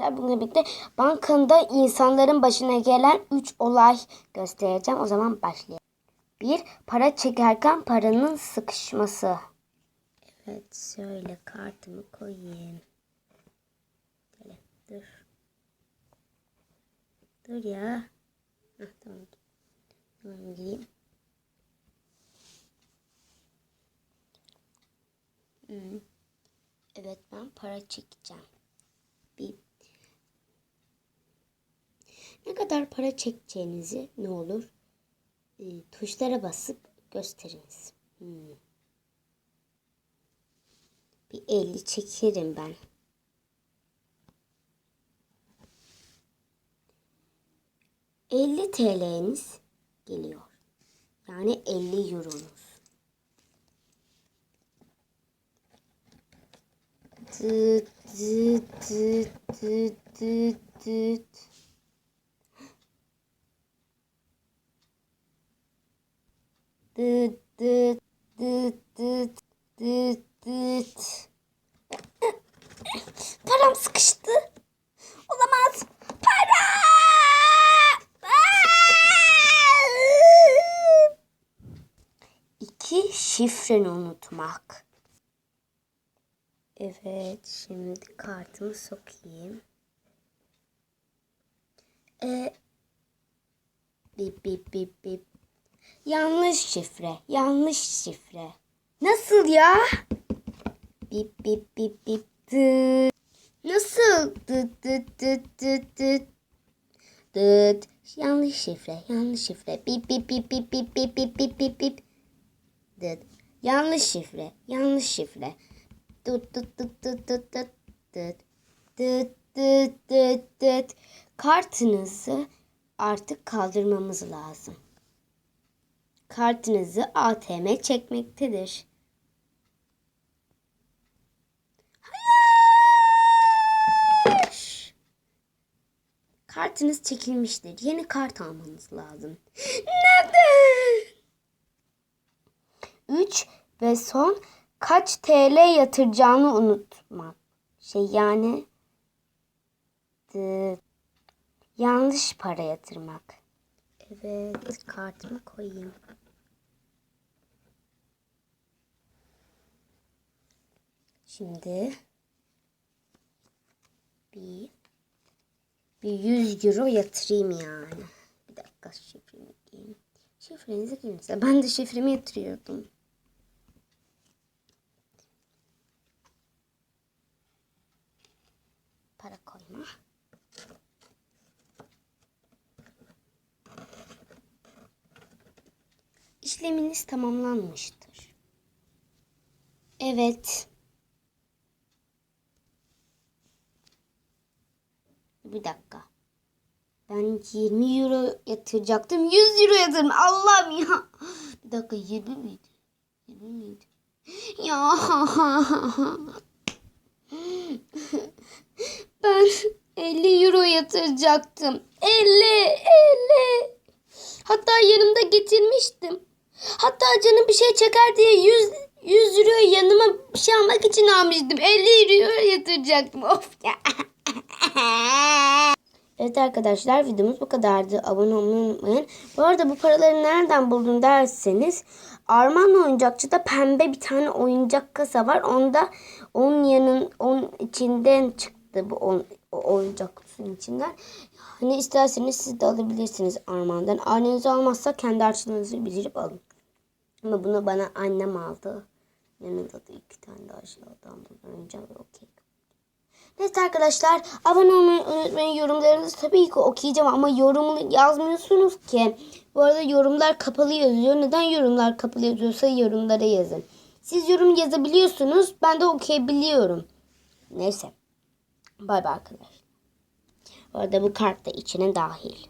arkadaşlar. Bununla birlikte bankanda insanların başına gelen 3 olay göstereceğim. O zaman başlayalım. 1. Para çekerken paranın sıkışması. Evet şöyle kartımı koyayım. Şöyle, dur. Dur ya. Heh, tamam. Tamam gireyim. Hmm. Evet ben para çekeceğim. Bir ne para çekeceğinizi ne olur e, tuşlara basıp gösteriniz. Hmm. Bir 50 çekerim ben. ...50 TL'niz geliyor. Yani 50 euronuz. Tıt tıt tıt tıt tıt tıt. Tıt tıt tıt tıt tıt tıt. Param sıkıştı. Olamaz. Para! İki şifreni unutmak. Evet, şimdi kartımı sokayım. Ee, bip bip bip bip. Yanlış şifre, yanlış şifre. Nasıl ya? Bip bip bip bip dıt. Nasıl? Dıt dıt dıt dıt dıt. Dıt. Yanlış şifre, yanlış şifre. Bip bip bip bip bip bip bip bip bip bip. Dıt. Yanlış şifre, yanlış şifre. Tut tut tut tut tut tut tut tut tut tut tut. Kartınızı artık kaldırmamız lazım. Kartınızı ATM çekmektedir. Hayır. Kartınız çekilmiştir. Yeni kart almanız lazım. Neden? 3 ve son kaç TL yatıracağını unutma. Şey yani dı- yanlış para yatırmak. Evet kartımı koyayım. Şimdi bir bir 100 euro yatırayım yani. Bir dakika şifremi gireyim. Şifrenizi girin. Ben de şifremi yatırıyordum. para koyma. İşleminiz tamamlanmıştır. Evet. Bir dakika. Ben 20 euro yatıracaktım. 100 euro yatırdım. Allah'ım ya. Bir dakika 20 miydi? 20 miydi? Ya. Ben 50 euro yatıracaktım. 50, 50. Hatta yanımda getirmiştim. Hatta canım bir şey çeker diye 100, 100 euro yanıma bir şey almak için almıştım. 50 euro yatıracaktım. Of ya. Evet arkadaşlar videomuz bu kadardı. Abone olmayı unutmayın. Bu arada bu paraları nereden buldun derseniz Arman oyuncakçıda pembe bir tane oyuncak kasa var. Onda onun yanın onun içinden çıktı bu on, o oyuncak kutusunun içinden. Hani isterseniz siz de alabilirsiniz Arman'dan. Anneniz almazsa kendi harçlığınızı bildirip alın. Ama bunu bana annem aldı. Yanında da iki tane daha aşağıdan buradan önce ve okey. Evet arkadaşlar abone olmayı unutmayın. Yorumlarınızı tabii ki okuyacağım ama yorum yazmıyorsunuz ki. Bu arada yorumlar kapalı yazıyor. Neden yorumlar kapalı yazıyorsa yorumlara yazın. Siz yorum yazabiliyorsunuz. Ben de okuyabiliyorum. Neyse. Bay bay arkadaşlar. Bu arada bu kart da içine dahil.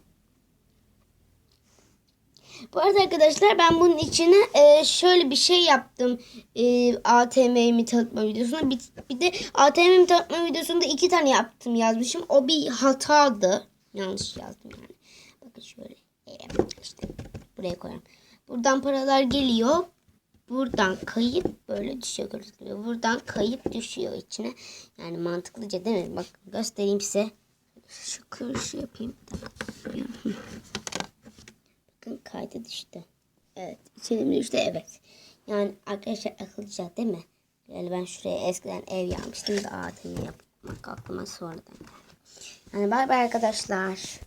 Bu arada arkadaşlar ben bunun içine e, şöyle bir şey yaptım. E, ATM'mi tanıtma videosunda. Bir, bir de ATM'mi tanıtma videosunda iki tane yaptım yazmışım. O bir hatadı. Yanlış yazdım yani. Bakın şöyle. E, işte buraya koyalım. Buradan paralar geliyor. buradan kayıp böyle düşüyor. Buradan kayıp düşüyor içine. Yani mantıklıca değil mi? Bak göstereyim size. Şu kırışı yapayım. Bakın kaydı düştü. Evet. mi düştü? Evet. Yani arkadaşlar akıllıca değil mi? Yani ben şuraya eskiden ev yapmıştım da adını yapmak aklıma sonradan geldi. Yani bay bay arkadaşlar.